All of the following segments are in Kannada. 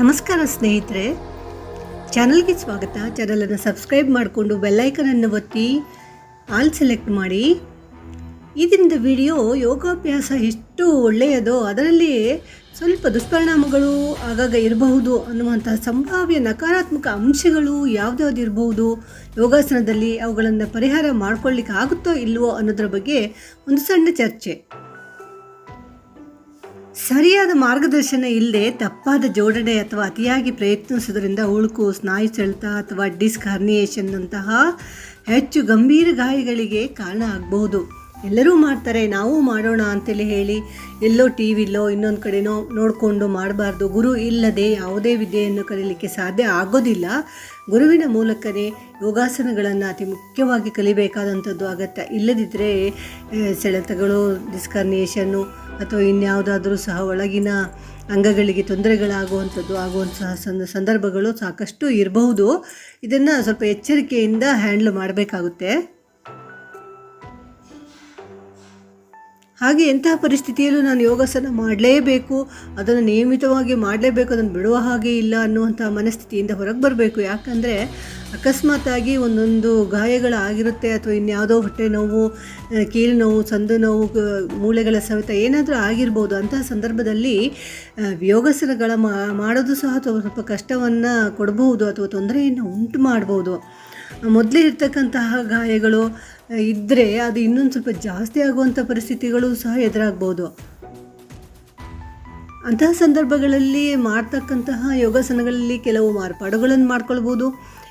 ನಮಸ್ಕಾರ ಸ್ನೇಹಿತರೆ. ಚಾನಲ್ಗೆ ಸ್ವಾಗತ. ಚಾನಲನ್ನು ಸಬ್ಸ್ಕ್ರೈಬ್ ಮಾಡಿಕೊಂಡು ಬೆಲ್ಲೈಕನನ್ನು ಒತ್ತಿ ಆಲ್ ಸೆಲೆಕ್ಟ್ ಮಾಡಿ. ಇದರಿಂದ ವಿಡಿಯೋ ಯೋಗಾಭ್ಯಾಸ ಎಷ್ಟು ಒಳ್ಳೆಯದೋ ಅದರಲ್ಲಿ ಸ್ವಲ್ಪ ದುಷ್ಪರಿಣಾಮಗಳು ಆಗಾಗ ಇರಬಹುದು ಅನ್ನುವಂತಹ ಸಂಭಾವ್ಯ ನಕಾರಾತ್ಮಕ ಅಂಶಗಳು ಯಾವುದ್ಯಾವ್ದು ಇರಬಹುದು, ಯೋಗಾಸನದಲ್ಲಿ ಅವುಗಳನ್ನು ಪರಿಹಾರ ಮಾಡ್ಕೊಳ್ಳಿಕ್ಕೆ ಆಗುತ್ತೋ ಇಲ್ವೋ ಅನ್ನೋದ್ರ ಬಗ್ಗೆ ಒಂದು ಸಣ್ಣ ಚರ್ಚೆ. ಸರಿಯಾದ ಮಾರ್ಗದರ್ಶನ ಇಲ್ಲದೆ ತಪ್ಪಾದ ಜೋಡಣೆ ಅಥವಾ ಅತಿಯಾಗಿ ಪ್ರಯತ್ನಿಸೋದ್ರಿಂದ ಉಳುಕು, ಸ್ನಾಯು ಸೆಳೆತ ಅಥವಾ ಡಿಸ್ಕ್ ಹರ್ನಿಯೇಷನ್ನಂತಹ ಹೆಚ್ಚು ಗಂಭೀರ ಗಾಯಗಳಿಗೆ ಕಾರಣ ಆಗಬಹುದು. ಎಲ್ಲರೂ ಮಾಡ್ತಾರೆ, ನಾವು ಮಾಡೋಣ ಅಂತೇಳಿ ಹೇಳಿ ಎಲ್ಲೋ ಟಿ ವಿಲ್ಲೋ ಇನ್ನೊಂದು ಕಡೆನೋ ನೋಡಿಕೊಂಡು ಮಾಡಬಾರ್ದು. ಗುರು ಇಲ್ಲದೆ ಯಾವುದೇ ವಿದ್ಯೆಯನ್ನು ಕಲೀಲಿಕ್ಕೆ ಸಾಧ್ಯ ಆಗೋದಿಲ್ಲ. ಗುರುವಿನ ಮೂಲಕನೇ ಯೋಗಾಸನಗಳನ್ನು ಅತಿ ಮುಖ್ಯವಾಗಿ ಕಲಿಬೇಕಾದಂಥದ್ದು ಅಗತ್ಯ. ಇಲ್ಲದಿದ್ದರೆ ಸೆಳೆತಗಳು ಡಿಸ್ಕರ್ನಿಯೇಷನ್ನು ಅಥವಾ ಇನ್ಯಾವುದಾದರೂ ಸಹ ಒಳಗಿನ ಅಂಗಗಳಿಗೆ ತೊಂದರೆಗಳಾಗುವಂಥದ್ದು, ಆಗುವಂತಹ ಸಂದ, ಸಂದರ್ಭಗಳು ಸಾಕಷ್ಟು ಇರಬಹುದು. ಇದನ್ನು ಸ್ವಲ್ಪ ಎಚ್ಚರಿಕೆಯಿಂದ ಹ್ಯಾಂಡ್ಲ್ ಮಾಡಬೇಕಾಗುತ್ತೆ. ಹಾಗೆ ಎಂತಹ ಪರಿಸ್ಥಿತಿಯಲ್ಲೂ ನಾನು ಯೋಗಾಸನ ಮಾಡಲೇಬೇಕು, ಅದನ್ನು ನಿಯಮಿತವಾಗಿ ಮಾಡಲೇಬೇಕು, ಅದನ್ನು ಬಿಡುವ ಹಾಗೆ ಇಲ್ಲ ಅನ್ನುವಂಥ ಮನಸ್ಥಿತಿಯಿಂದ ಹೊರಗೆ ಬರಬೇಕು. ಯಾಕಂದರೆ ಅಕಸ್ಮಾತಾಗಿ ಒಂದೊಂದು ಗಾಯಗಳಾಗಿರುತ್ತೆ ಅಥವಾ ಇನ್ಯಾವುದೋ ಹೊಟ್ಟೆ ನೋವು ಕೀಲು ನೋವು, ಸಂದು ನೋವು ಮೂಳೆಗಳ ಸವೆತ ಏನಾದರೂ ಆಗಿರ್ಬೋದು, ಅಂತಹ ಸಂದರ್ಭದಲ್ಲಿ ಯೋಗಾಸನಗಳ ಮಾಡೋದು ಸಹ ಸ್ವಲ್ಪ ಕಷ್ಟವನ್ನು ಕೊಡಬಹುದು ಅಥವಾ ತೊಂದರೆಯನ್ನು ಉಂಟು ಮಾಡ್ಬೋದು. ಮೊದಲೇ ಇರ್ತಕ್ಕಂತಹ ಗಾಯಗಳು ಇದ್ದರೆ ಅದು ಇನ್ನೊಂದು ಸ್ವಲ್ಪ ಜಾಸ್ತಿ ಆಗುವಂಥ ಪರಿಸ್ಥಿತಿಗಳು ಸಹ ಎದುರಾಗ್ಬೋದು. ಅಂತಹ ಸಂದರ್ಭಗಳಲ್ಲಿ ಮಾಡ್ತಕ್ಕಂತಹ ಯೋಗಾಸನಗಳಲ್ಲಿ ಕೆಲವು ಮಾರ್ಪಾಡುಗಳನ್ನು ಮಾಡ್ಕೊಳ್ಬೋದು.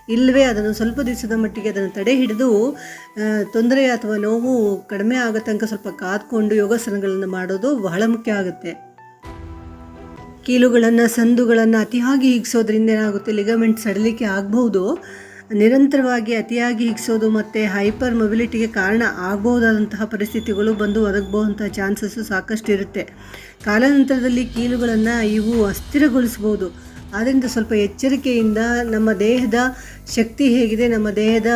ಇಲ್ಲವೇ ಅದನ್ನು ಸ್ವಲ್ಪ ದಿವಸದ ಮಟ್ಟಿಗೆ ಅದನ್ನು ತಡೆ ಹಿಡಿದು ತೊಂದರೆ ಅಥವಾ ನೋವು ಕಡಿಮೆ ಆಗೋ ತನಕ ಸ್ವಲ್ಪ ಕಾದ್ಕೊಂಡು ಯೋಗಾಸನಗಳನ್ನು ಮಾಡೋದು ಬಹಳ ಮುಖ್ಯ ಆಗುತ್ತೆ. ಕೀಲುಗಳನ್ನು, ಸಂದುಗಳನ್ನು ಅತಿಯಾಗಿ ಹಿಗ್ಸೋದ್ರಿಂದ ಏನಾಗುತ್ತೆ ಲಿಗಮೆಂಟ್ ಸಡಲಿಕ್ಕೆ ಆಗಬಹುದು. ನಿರಂತರವಾಗಿ ಅತಿಯಾಗಿ ಹಿಗ್ಸೋದು ಮತ್ತು ಹೈಪರ್ ಮೊಬಿಲಿಟಿಗೆ ಕಾರಣ ಆಗಬಹುದಾದಂತಹ ಪರಿಸ್ಥಿತಿಗಳು ಬಂದು ಒದಗಬಹುದಂತಹ ಚಾನ್ಸಸ್ಸು ಸಾಕಷ್ಟು ಇರುತ್ತೆ ಕಾಲಾನಂತರದಲ್ಲಿ ಕೀಲುಗಳನ್ನು ಇವು ಅಸ್ಥಿರಗೊಳಿಸ್ಬೋದು. ಆದ್ದರಿಂದ ಸ್ವಲ್ಪ ಎಚ್ಚರಿಕೆಯಿಂದ ನಮ್ಮ ದೇಹದ ಶಕ್ತಿ ಹೇಗಿದೆ, ನಮ್ಮ ದೇಹದ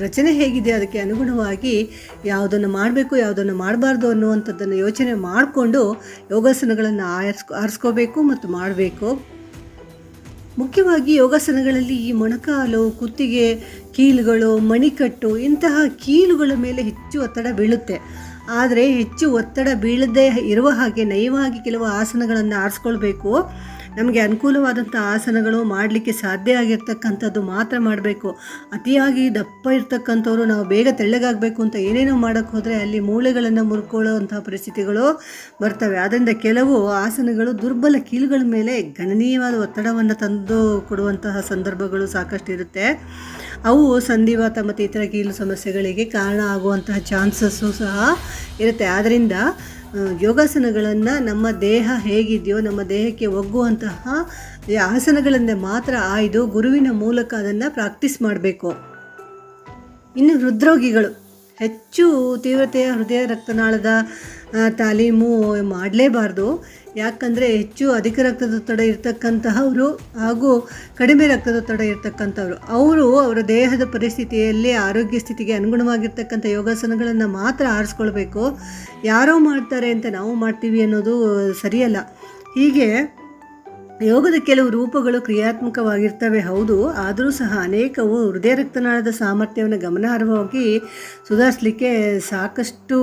ರಚನೆ ಹೇಗಿದೆ, ಅದಕ್ಕೆ ಅನುಗುಣವಾಗಿ ಯಾವುದನ್ನು ಮಾಡಬೇಕು, ಯಾವುದನ್ನು ಮಾಡಬಾರ್ದು ಅನ್ನುವಂಥದ್ದನ್ನು ಯೋಚನೆ ಮಾಡಿಕೊಂಡು ಯೋಗಾಸನಗಳನ್ನು ಆರಿಸ್ಕೊ ಆರಿಸ್ಕೋಬೇಕು ಮತ್ತು ಮಾಡಬೇಕು. ಮುಖ್ಯವಾಗಿ ಯೋಗಾಸನಗಳಲ್ಲಿ ಈ ಮೊಣಕಾಲು, ಕುತ್ತಿಗೆ, ಕೀಲುಗಳು, ಮಣಿಕಟ್ಟು ಇಂತಹ ಕೀಲುಗಳ ಮೇಲೆ ಹೆಚ್ಚು ಒತ್ತಡ ಬೀಳುತ್ತೆ. ಆದರೆ ಹೆಚ್ಚು ಒತ್ತಡ ಬೀಳದೇ ಇರುವ ಹಾಗೆ ನಯವಾಗಿ ಕೆಲವು ಆಸನಗಳನ್ನು ಆರಿಸ್ಕೊಳ್ಬೇಕು. ನಮಗೆ ಅನುಕೂಲವಾದಂಥ ಆಸನಗಳು ಮಾಡಲಿಕ್ಕೆ ಸಾಧ್ಯ ಆಗಿರ್ತಕ್ಕಂಥದ್ದು ಮಾತ್ರ ಮಾಡಬೇಕು. ಅತಿಯಾಗಿ ದಪ್ಪ ಇರ್ತಕ್ಕಂಥವ್ರು ನಾವು ಬೇಗ ತೆಳ್ಳಗಾಗಬೇಕು ಅಂತ ಏನೇನೋ ಮಾಡೋಕ್ಕೆ ಹೋದರೆ ಅಲ್ಲಿ ಮೂಳೆಗಳನ್ನು ಮುರ್ಕೊಳ್ಳೋವಂಥ ಪರಿಸ್ಥಿತಿಗಳು ಬರ್ತವೆ. ಆದ್ದರಿಂದ ಕೆಲವು ಆಸನಗಳು ದುರ್ಬಲ ಕೀಲುಗಳ ಮೇಲೆ ಗಣನೀಯವಾದ ಒತ್ತಡವನ್ನು ತಂದು ಕೊಡುವಂತಹ ಸಂದರ್ಭಗಳು ಸಾಕಷ್ಟು ಇರುತ್ತೆ. ಅವು ಸಂಧಿವಾತ ಮತ್ತು ಇತರ ಕೀಲು ಸಮಸ್ಯೆಗಳಿಗೆ ಕಾರಣ ಆಗುವಂತಹ ಚಾನ್ಸಸ್ಸು ಸಹ ಇರುತ್ತೆ. ಆದ್ದರಿಂದ ಯೋಗಾಸನಗಳನ್ನು ನಮ್ಮ ದೇಹ ಹೇಗಿದೆಯೋ, ನಮ್ಮ ದೇಹಕ್ಕೆ ಒಗ್ಗುವಂತಹ ಆಸನಗಳನ್ನೇ ಮಾತ್ರ ಆಯ್ದು ಗುರುವಿನ ಮೂಲಕ ಅದನ್ನು ಪ್ರಾಕ್ಟೀಸ್ ಮಾಡಬೇಕು. ಇನ್ನು ಹೃದ್ರೋಗಿಗಳು, ಹೆಚ್ಚು ತೀವ್ರತೆಯ ಹೃದಯ ರಕ್ತನಾಳದ ತಾಲೀಮು ಮಾಡಲೇಬಾರ್ದು. ಯಾಕಂದರೆ ಹೆಚ್ಚು ಅಧಿಕ ರಕ್ತದೊತ್ತಡ ಇರತಕ್ಕಂತಹವರು ಹಾಗೂ ಕಡಿಮೆ ರಕ್ತದೊತ್ತಡ ಇರತಕ್ಕಂಥವ್ರು ಅವರು ಅವರ ದೇಹದ ಪರಿಸ್ಥಿತಿಯಲ್ಲಿ ಆರೋಗ್ಯ ಸ್ಥಿತಿಗೆ ಅನುಗುಣವಾಗಿರ್ತಕ್ಕಂಥ ಯೋಗಾಸನಗಳನ್ನು ಮಾತ್ರ ಆರಿಸ್ಕೊಳ್ಬೇಕು. ಯಾರೋ ಮಾಡ್ತಾರೆ ಅಂತ ನಾವು ಮಾಡ್ತೀವಿ ಅನ್ನೋದು ಸರಿಯಲ್ಲ. ಹೀಗೆ ಯೋಗದ ಕೆಲವು ರೂಪಗಳು ಕ್ರಿಯಾತ್ಮಕವಾಗಿರ್ತವೆ, ಹೌದು. ಆದರೂ ಸಹ ಅನೇಕವು ಹೃದಯ ರಕ್ತನಾಳದ ಸಾಮರ್ಥ್ಯವನ್ನು ಗಮನಾರ್ಹವಾಗಿ ಸುಧಾರಿಸಲಿಕ್ಕೆ ಸಾಕಷ್ಟು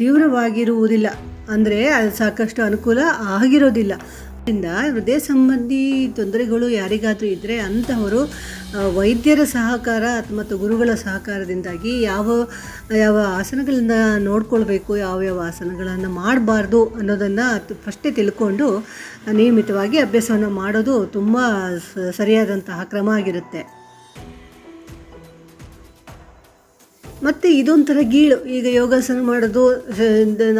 ತೀವ್ರವಾಗಿರುವುದಿಲ್ಲ. ಅಂದರೆ ಅದು ಸಾಕಷ್ಟು ಅನುಕೂಲ ಆಗಿರೋದಿಲ್ಲ. ಆದ್ದರಿಂದ ಹೃದಯ ಸಂಬಂಧಿ ತೊಂದರೆಗಳು ಯಾರಿಗಾದರೂ ಇದ್ದರೆ ಅಂಥವರು ವೈದ್ಯರ ಸಹಕಾರ ಮತ್ತು ಗುರುಗಳ ಸಹಕಾರದಿಂದಾಗಿ ಯಾವ ಯಾವ ಆಸನಗಳಿಂದ ನೋಡ್ಕೊಳ್ಬೇಕು, ಯಾವ ಆಸನಗಳನ್ನು ಮಾಡಬಾರ್ದು ಅನ್ನೋದನ್ನು ಫಸ್ಟೇ ತಿಳ್ಕೊಂಡು ನಿಯಮಿತವಾಗಿ ಅಭ್ಯಾಸವನ್ನು ಮಾಡೋದು ತುಂಬ ಸರಿಯಾದಂತಹ ಕ್ರಮ ಆಗಿರುತ್ತೆ. ಮತ್ತು ಇದೊಂಥರ ಗೀಳು. ಈಗ ಯೋಗಾಸನ ಮಾಡೋದು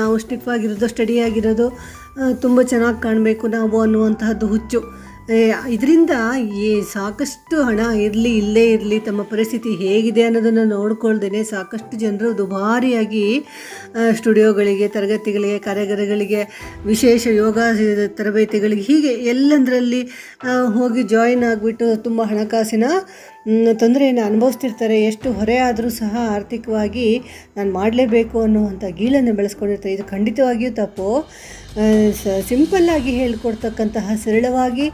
ನಾವು ಸ್ಟಿಫ್ ಆಗಿರೋದು ಸ್ಟಡಿ ಆಗಿರೋದು ತುಂಬ ಚೆನ್ನಾಗಿ ಕಾಣಬೇಕು ನಾವು ಅನ್ನುವಂತಹದ್ದು ಹುಚ್ಚು. ಇದರಿಂದ ಈ ಸಾಕಷ್ಟು ಹಣ ಇರಲಿ, ಇಲ್ಲೇ ಇರಲಿ, ತಮ್ಮ ಪರಿಸ್ಥಿತಿ ಹೇಗಿದೆ ಅನ್ನೋದನ್ನು ನೋಡ್ಕೊಳ್ದೇ ಸಾಕಷ್ಟು ಜನರು ದುಬಾರಿಯಾಗಿ ಸ್ಟುಡಿಯೋಗಳಿಗೆ, ತರಗತಿಗಳಿಗೆ, ಕಾರ್ಯಾಗಾರಗಳಿಗೆ, ವಿಶೇಷ ಯೋಗ ತರಬೇತಿಗಳಿಗೆ, ಹೀಗೆ ಎಲ್ಲಂದರಲ್ಲಿ ಹೋಗಿ ಜಾಯಿನ್ ಆಗಿಬಿಟ್ಟು ತುಂಬ ಹಣಕಾಸಿನ ತೊಂದರೆಯನ್ನು ಅನುಭವಿಸ್ತಿರ್ತಾರೆ. ಎಷ್ಟು ಹೊರೆ ಆದರೂ ಸಹ ಆರ್ಥಿಕವಾಗಿ ನಾನು ಮಾಡಲೇಬೇಕು ಅನ್ನುವಂಥ ಗೀಳನ್ನು ಬೆಳೆಸ್ಕೊಂಡಿರ್ತಾರೆ. ಇದು ಖಂಡಿತವಾಗಿಯೂ ತಪ್ಪು. ಸಿಂಪಲ್ಲಾಗಿ ಹೇಳ್ಕೊಡ್ತಕ್ಕಂತಹ, ಸರಳವಾಗಿ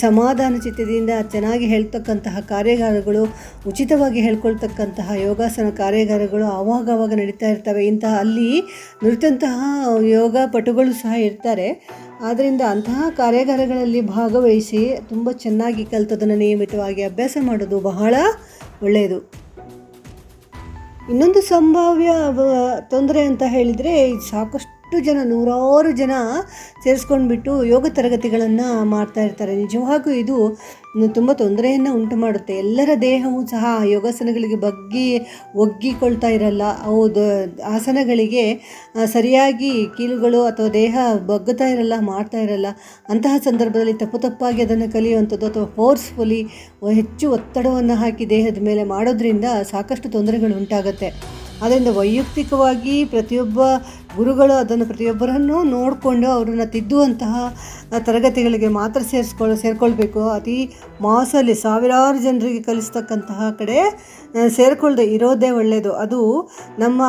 ಸಮಾಧಾನ ಚಿತ್ತದಿಂದ ಚೆನ್ನಾಗಿ ಹೇಳ್ತಕ್ಕಂತಹ ಕಾರ್ಯಾಗಾರಗಳು, ಉಚಿತವಾಗಿ ಹೇಳ್ಕೊಳ್ತಕ್ಕಂತಹ ಯೋಗಾಸನ ಕಾರ್ಯಾಗಾರಗಳು ಆವಾಗವಾಗ ನಡೀತಾ ಇರ್ತವೆ. ಇಂತಹ ಅಲ್ಲಿ ನುರಿತಂತಹ ಯೋಗ ಪಟುಗಳು ಸಹ ಇರ್ತಾರೆ. ಆದ್ದರಿಂದ ಅಂತಹ ಕಾರ್ಯಾಗಾರಗಳಲ್ಲಿ ಭಾಗವಹಿಸಿ ತುಂಬ ಚೆನ್ನಾಗಿ ಕಲಿತದನ್ನು ನಿಯಮಿತವಾಗಿ ಅಭ್ಯಾಸ ಮಾಡೋದು ಬಹಳ ಒಳ್ಳೆಯದು. ಇನ್ನೊಂದು ಸಂಭಾವ್ಯ ತೊಂದರೆ ಅಂತ ಹೇಳಿದರೆ ಸಾಕಷ್ಟು ಜನ, ನೂರಾರು ಜನ ಸೇರಿಸ್ಕೊಂಡ್ಬಿಟ್ಟು ಯೋಗ ತರಗತಿಗಳನ್ನು ಮಾಡ್ತಾ ಇರ್ತಾರೆ ನಿಜವಾಗೂ ಇದು ತುಂಬ ತೊಂದರೆಯನ್ನು ಉಂಟು ಮಾಡುತ್ತೆ. ಎಲ್ಲರ ದೇಹವೂ ಸಹ ಯೋಗಾಸನಗಳಿಗೆ ಬಗ್ಗಿ ಒಗ್ಗಿಕೊಳ್ತಾ ಇರಲ್ಲ. ಅವು ಆಸನಗಳಿಗೆ ಸರಿಯಾಗಿ ಕೀಲುಗಳು ಅಥವಾ ದೇಹ ಬಗ್ಗುತ್ತಾ ಇರಲ್ಲ, ಮಾಡ್ತಾ ಇರಲ್ಲ. ಅಂತಹ ಸಂದರ್ಭದಲ್ಲಿ ತಪ್ಪು ತಪ್ಪಾಗಿ ಅದನ್ನು ಕಲಿಯುವಂಥದ್ದು ಅಥವಾ ಫೋರ್ಸ್ಫುಲಿ ಹೆಚ್ಚು ಒತ್ತಡವನ್ನು ಹಾಕಿ ದೇಹದ ಮೇಲೆ ಮಾಡೋದ್ರಿಂದ ಸಾಕಷ್ಟು ತೊಂದರೆಗಳು ಉಂಟಾಗುತ್ತೆ. ಅದರಿಂದ ವೈಯಕ್ತಿಕವಾಗಿ ಪ್ರತಿಯೊಬ್ಬ ಗುರುಗಳು ಅದನ್ನು ಪ್ರತಿಯೊಬ್ಬರನ್ನು ನೋಡಿಕೊಂಡು ಅವರನ್ನು ತಿದ್ದುವಂತಹ ತರಗತಿಗಳಿಗೆ ಮಾತ್ರ ಸೇರಿಸ್ಕೊಳ್ಳ ಸೇರಿಕೊಳ್ಬೇಕು. ಅತಿ ಮಾಸಲ್ಲಿ ಸಾವಿರಾರು ಜನರಿಗೆ ಕಲಿಸ್ತಕ್ಕಂತಹ ಕಡೆ ಸೇರಿಕೊಳ್ಳದೆ ಇರೋದೇ ಒಳ್ಳೆಯದು ಅದು ನಮ್ಮ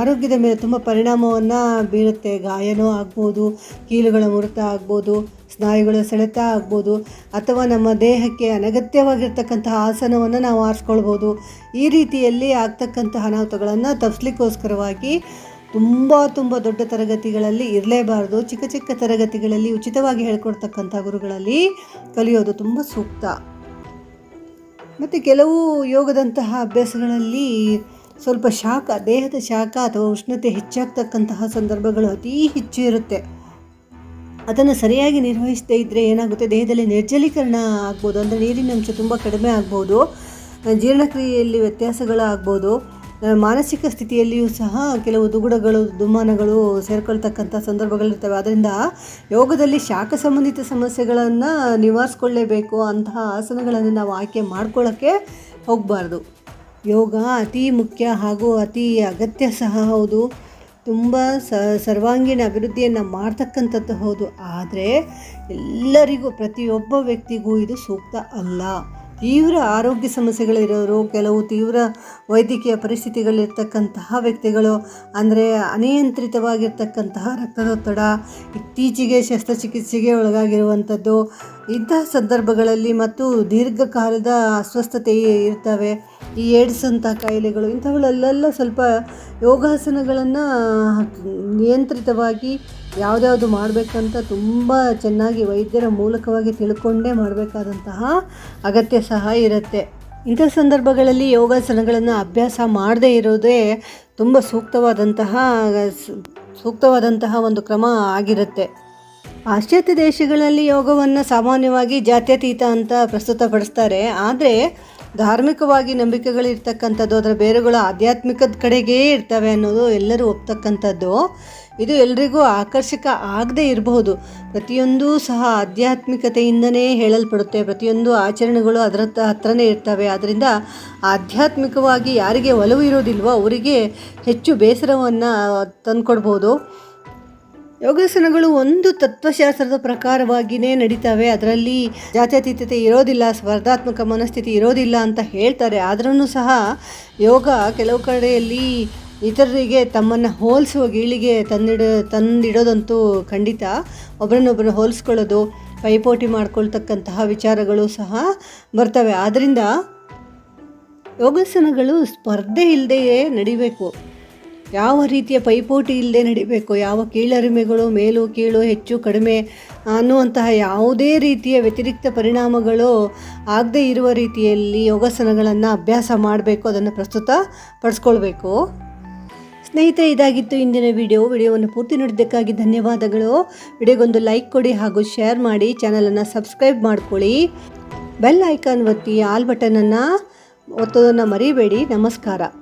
ಆರೋಗ್ಯದ ಮೇಲೆ ತುಂಬ ಪರಿಣಾಮವನ್ನು ಬೀರುತ್ತೆ. ಗಾಯನೂ ಆಗ್ಬೋದು, ಕೀಲುಗಳ ಮುರಿತ ಆಗ್ಬೋದು, ಸ್ನಾಯುಗಳ ಸೆಳೆತ ಆಗ್ಬೋದು, ಅಥವಾ ನಮ್ಮ ದೇಹಕ್ಕೆ ಅನಗತ್ಯವಾಗಿರ್ತಕ್ಕಂತಹ ಆಸನವನ್ನು ನಾವು ಆರಿಸ್ಕೊಳ್ಬೋದು. ಈ ರೀತಿಯಲ್ಲಿ ಆಗ್ತಕ್ಕಂತಹ ಅನಾಹುತಗಳನ್ನು ತಪ್ಪಿಸ್ಲಿಕ್ಕೋಸ್ಕರವಾಗಿ ತುಂಬ ತುಂಬ ದೊಡ್ಡ ತರಗತಿಗಳಲ್ಲಿ ಇರಲೇಬಾರ್ದು. ಚಿಕ್ಕ ಚಿಕ್ಕ ತರಗತಿಗಳಲ್ಲಿ ಉಚಿತವಾಗಿ ಹೇಳ್ಕೊಡ್ತಕ್ಕಂಥ ಗುರುಗಳಲ್ಲಿ ಕಲಿಯೋದು ತುಂಬ ಸೂಕ್ತ. ಮತ್ತು ಕೆಲವು ಯೋಗದಂತಹ ಅಭ್ಯಾಸಗಳಲ್ಲಿ ಸ್ವಲ್ಪ ಶಾಖ, ದೇಹದ ಶಾಖ ಅಥವಾ ಉಷ್ಣತೆ ಹೆಚ್ಚಾಗ್ತಕ್ಕಂತಹ ಸಂದರ್ಭಗಳು ಅತೀ ಹೆಚ್ಚು ಇರುತ್ತೆ. ಅದನ್ನು ಸರಿಯಾಗಿ ನಿರ್ವಹಿಸದೇ ಇದ್ದರೆ ಏನಾಗುತ್ತೆ? ದೇಹದಲ್ಲಿ ನಿರ್ಜಲೀಕರಣ ಆಗ್ಬೋದು. ಅಂದರೆ ನೀರಿನ ಅಂಶ ತುಂಬ ಕಡಿಮೆ ಆಗ್ಬೋದು. ಜೀರ್ಣಕ್ರಿಯೆಯಲ್ಲಿ ವ್ಯತ್ಯಾಸಗಳಾಗ್ಬೋದು. ಮಾನಸಿಕ ಸ್ಥಿತಿಯಲ್ಲಿಯೂ ಸಹ ಕೆಲವು ದುಗುಡಗಳು ದುಮ್ಮಾನಗಳು ಸೇರ್ಕೊಳ್ತಕ್ಕಂಥ ಸಂದರ್ಭಗಳಿರ್ತವೆ. ಆದ್ದರಿಂದ ಯೋಗದಲ್ಲಿ ಶಾಖ ಸಂಬಂಧಿತ ಸಮಸ್ಯೆಗಳನ್ನು ನಿವಾರಿಸ್ಕೊಳ್ಳೇಬೇಕು ಅಂತಹ ಆಸನಗಳನ್ನು ನಾವು ಆಯ್ಕೆ ಮಾಡ್ಕೊಳ್ಳೋಕ್ಕೆ ಹೋಗಬಾರ್ದು. ಯೋಗ ಅತಿ ಮುಖ್ಯ ಹಾಗೂ ಅತಿ ಅಗತ್ಯ ಸಹ ಹೌದು. ತುಂಬ ಸ, ಸರ್ವಾಂಗೀಣ ಅಭಿವೃದ್ಧಿಯನ್ನು ಮಾಡ್ತಕ್ಕಂಥದ್ದು ಹೌದು. ಆದರೆ ಎಲ್ಲರಿಗೂ ಪ್ರತಿಯೊಬ್ಬ ವ್ಯಕ್ತಿಗೂ ಇದು ಸೂಕ್ತ ಅಲ್ಲ. ತೀವ್ರ ಆರೋಗ್ಯ ಸಮಸ್ಯೆಗಳಿರೋರು ಕೆಲವು ತೀವ್ರ ವೈದ್ಯಕೀಯ ಪರಿಸ್ಥಿತಿಗಳಿರ್ತಕ್ಕಂತಹ ವ್ಯಕ್ತಿಗಳು ಅಂದರೆ ಅನಿಯಂತ್ರಿತವಾಗಿರ್ತಕ್ಕಂತಹ ರಕ್ತದೊತ್ತಡ ಇತ್ತೀಚೆಗೆ ಶಸ್ತ್ರಚಿಕಿತ್ಸೆಗೆ ಒಳಗಾಗಿರುವಂಥದ್ದು ಇಂತಹ ಸಂದರ್ಭಗಳಲ್ಲಿ ಮತ್ತು ದೀರ್ಘಕಾಲದ ಅಸ್ವಸ್ಥತೆ ಇರ್ತವೆ. ಈ ಏಡ್ಸ್ ಅಂತಹ ಕಾಯಿಲೆಗಳು ಇಂಥವುಗಳಲ್ಲೆಲ್ಲ ಸ್ವಲ್ಪ ಯೋಗಾಸನಗಳನ್ನು ನಿಯಂತ್ರಿತವಾಗಿ ಯಾವುದ್ಯಾವುದು ಮಾಡಬೇಕಂತ ತುಂಬ ಚೆನ್ನಾಗಿ ವೈದ್ಯರ ಮೂಲಕವಾಗಿ ತಿಳ್ಕೊಂಡೇ ಮಾಡಬೇಕಾದಂತಹ ಅಗತ್ಯ ಸಹ ಇರುತ್ತೆ. ಇಂಥ ಸಂದರ್ಭಗಳಲ್ಲಿ ಯೋಗಾಸನಗಳನ್ನು ಅಭ್ಯಾಸ ಮಾಡದೇ ಇರೋದೇ ತುಂಬ ಸೂಕ್ತವಾದಂತಹ ಸೂಕ್ತವಾದಂತಹ ಒಂದು ಕ್ರಮ ಆಗಿರುತ್ತೆ. ಪಾಶ್ಚಾತ್ಯ ದೇಶಗಳಲ್ಲಿ ಯೋಗವನ್ನು ಸಾಮಾನ್ಯವಾಗಿ ಜಾತ್ಯತೀತ ಅಂತ ಪ್ರಸ್ತುತಪಡಿಸ್ತಾರೆ. ಆದರೆ ಧಾರ್ಮಿಕವಾಗಿ ನಂಬಿಕೆಗಳಿರ್ತಕ್ಕಂಥದ್ದು, ಅದರ ಬೇರುಗಳು ಆಧ್ಯಾತ್ಮಿಕದ ಕಡೆಗೇ ಇರ್ತವೆ ಅನ್ನೋದು ಎಲ್ಲರೂ ಒಪ್ತಕ್ಕಂಥದ್ದು. ಇದು ಎಲ್ರಿಗೂ ಆಕರ್ಷಕ ಆಗದೇ ಇರಬಹುದು. ಪ್ರತಿಯೊಂದೂ ಸಹ ಆಧ್ಯಾತ್ಮಿಕತೆಯಿಂದನೇ ಹೇಳಲ್ಪಡುತ್ತೆ. ಪ್ರತಿಯೊಂದು ಆಚರಣೆಗಳು ಅದರ ಹತ್ರನೇ ಇರ್ತವೆ. ಆದ್ದರಿಂದ ಆಧ್ಯಾತ್ಮಿಕವಾಗಿ ಯಾರಿಗೆ ಒಲವು ಇರೋದಿಲ್ವೋ, ಅವರಿಗೆ ಹೆಚ್ಚು ಬೇಸರವನ್ನು ತಂದುಕೊಡ್ಬೋದು. ಯೋಗಾಸನಗಳು ಒಂದು ತತ್ವಶಾಸ್ತ್ರದ ಪ್ರಕಾರವಾಗಿಯೇ ನಡೀತವೆ. ಅದರಲ್ಲಿ ಜಾತ್ಯತೀತತೆ ಇರೋದಿಲ್ಲ, ಸ್ಪರ್ಧಾತ್ಮಕ ಮನಸ್ಥಿತಿ ಇರೋದಿಲ್ಲ ಅಂತ ಹೇಳ್ತಾರೆ. ಆದ್ರೂ ಸಹ ಯೋಗ ಕೆಲವು ಕಡೆಯಲ್ಲಿ ಇತರರಿಗೆ ತಮ್ಮನ್ನು ಹೋಲಿಸುವ ಗೀಳಿಗೆ ತಂದಿಡ, ತಂದಿಡೋದಂತೂ ಖಂಡಿತ. ಒಬ್ಬರನ್ನೊಬ್ಬರು ಹೋಲಿಸ್ಕೊಳ್ಳೋದು, ಪೈಪೋಟಿ ಮಾಡ್ಕೊಳ್ತಕ್ಕಂತಹ ವಿಚಾರಗಳು ಸಹ ಬರ್ತವೆ. ಆದ್ದರಿಂದ ಯೋಗಾಸನಗಳು ಸ್ಪರ್ಧೆ ಇಲ್ಲದೆಯೇ ನಡಿಬೇಕು. ಯಾವ ರೀತಿಯ ಪೈಪೋಟಿ ಇಲ್ಲದೆ ನಡಿಬೇಕು? ಯಾವ ಕೀಳರಿಮೆಗಳು ಮೇಲು ಕೀಳು ಹೆಚ್ಚು ಕಡಿಮೆ ಅನ್ನುವಂತಹ ಯಾವುದೇ ರೀತಿಯ ವ್ಯತಿರಿಕ್ತ ಪರಿಣಾಮಗಳು ಆಗದೇ ಇರುವ ರೀತಿಯಲ್ಲಿ ಯೋಗಾಸನಗಳನ್ನು ಅಭ್ಯಾಸ ಮಾಡಬೇಕು, ಅದನ್ನು ಪ್ರಸ್ತುತ ಪಡಿಸ್ಕೊಳ್ಬೇಕು. ಸ್ನೇಹಿತರೆ, ಇದಾಗಿತ್ತು ಇಂದಿನ ವಿಡಿಯೋ. ವಿಡಿಯೋವನ್ನು ಪೂರ್ತಿ ನೋಡಿದ್ದಕ್ಕಾಗಿ ಧನ್ಯವಾದಗಳು. ವಿಡಿಯೋಗೊಂದು ಲೈಕ್ ಕೊಡಿ ಹಾಗೂ ಶೇರ್ ಮಾಡಿ, ಚಾನಲನ್ನು ಸಬ್ಸ್ಕ್ರೈಬ್ ಮಾಡ್ಕೊಳ್ಳಿ. ಬೆಲ್ ಐಕಾನ್ ಒತ್ತಿ, ಆಲ್ ಬಟನನ್ನು ಒತ್ತೋದನ್ನು ಮರಿಬೇಡಿ. ನಮಸ್ಕಾರ.